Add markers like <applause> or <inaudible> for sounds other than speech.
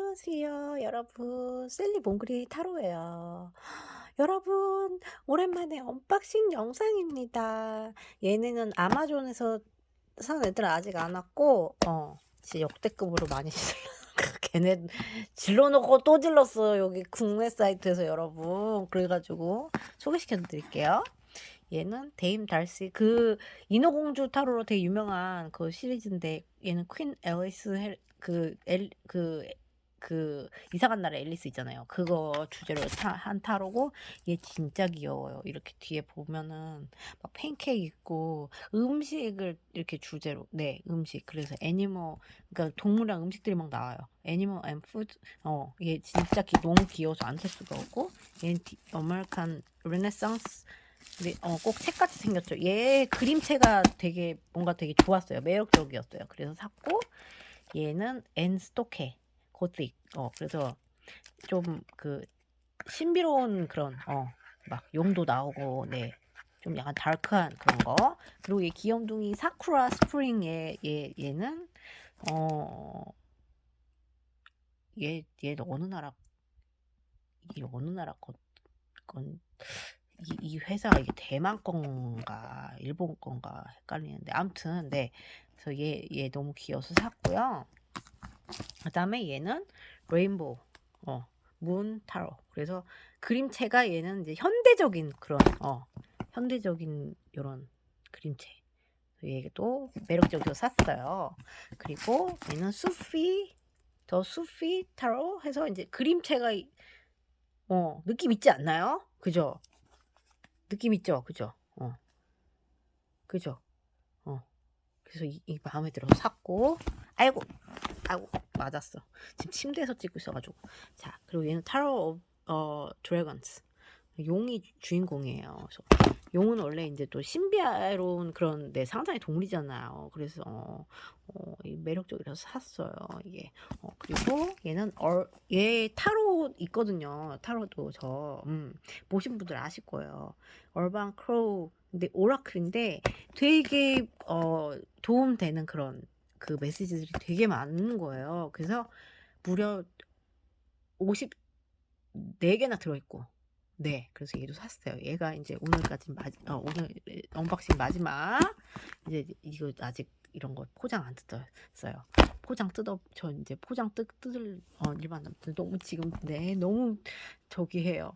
안녕하세요, 여러분. 셀리 몽그리 타로예요. 여러분, 오랜만에 언박싱 영상입니다. 얘네는 아마존에서 산 애들 아직 안 왔고, 어, 진짜 역대급으로 많이. <laughs> 걔네 질러놓고 또 질렀어요. 여기 국내 사이트에서 여러분. 그래가지고 소개시켜 드릴게요. 얘는 데임 달시 그 인어공주 타로로 되게 유명한 그 시리즈인데 얘는 퀸 앨리스 헬- 그, 엘, 그, 그, 이상한 나라 앨리스 있잖아요. 그거 주제로 타, 한 타로고, 얘 진짜 귀여워요. 이렇게 뒤에 보면은, 막 팬케이크 있고, 음식을 이렇게 주제로, 네, 음식. 그래서 애니멀, 그러니까 동물이랑 음식들이 막 나와요. 애니멀 앤 푸드, 어, 얘 진짜 기, 너무 귀여워서 안 살 수가 없고, 얘는 디, 어메리칸 르네상스, 근데 어, 꼭 책같이 생겼죠. 얘 그림체가 되게 뭔가 되게 좋았어요. 매력적이었어요. 그래서 샀고, 얘는 앤 스토케 고딕 어 그래서 좀 그 신비로운 그런 어 막 용도 나오고 네. 좀 약간 다크한 그런 거. 그리고 얘 귀염둥이 사쿠라 스프링 얘, 얘 얘는 어 얘얘 얘는 어느 나라 이 어느 나라 건, 건 이, 이 회사가 이게 대만 건가 일본 건가 헷갈리는데 아무튼 네. 그래서 얘 얘 너무 귀여워서 샀고요. 그 다음에 얘는 레인보우 어, 문 타로. 그래서 그림체가 얘는 이제 현대적인 그런 어, 현대적인 요런 그림체. 얘도 매력적이어서 샀어요. 그리고 얘는 수피 더 수피 타로 해서 이제 그림체가 이- 어, 느낌 있지 않나요? 그죠? 느낌 있죠? 그죠? 어. 그죠? 어. 그래서 이, 이 마음에 들어서 샀고 아이고 아이고 맞았어. 지금 침대에서 찍고 있어가지고. 자 그리고 얘는 타로 어 드래곤스 용이 주- 주인공이에요. 그래서 용은 원래 이제 또 신비로운 그런 내 상상의 동물이잖아요 그래서 어, 어, 이 매력적이라서 샀어요 이게. 어, 그리고 얘는 얼, 얘 타로 있거든요. 타로도 저 음, 보신 분들 아실 거예요. 얼반 크로우 근데 오라클인데 되게 어, 도움되는 그런 그 메시지들이 되게 많은 거예요. 그래서 무려 54개나 들어있고. 네, 그래서 얘도 샀어요. 얘가 이제 오늘까지 마, 어, 오늘 언박싱 마지막. 이제 이거 아직 이런 거 포장 안 뜯었어요. 포장 뜯어, 저 이제 포장 뜯, 뜯을, 어, 일반 남들 너무 지금, 네, 너무 저기 해요.